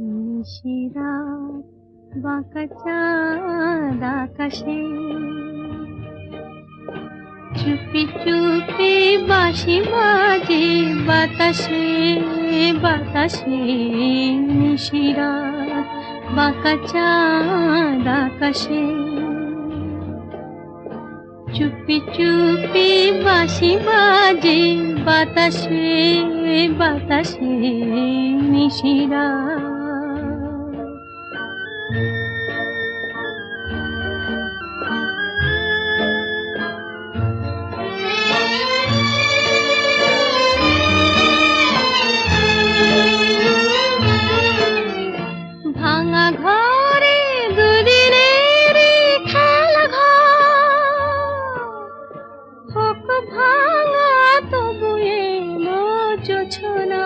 নিশিরাত বাঁকা চাঁদ আকাশে। চুপি চুপি বাঁশি বাজে বাতাসে বাতাসে নিশিরা বাঁকা চাঁদ আকাশে। চুপি চুপি বাঁশি বাজে বাতাসে বাতাসে নিশিরাত ভাঙা ঘরে দুদিনের খেলা ঘর। ভাঙা তবু এলো জোছনা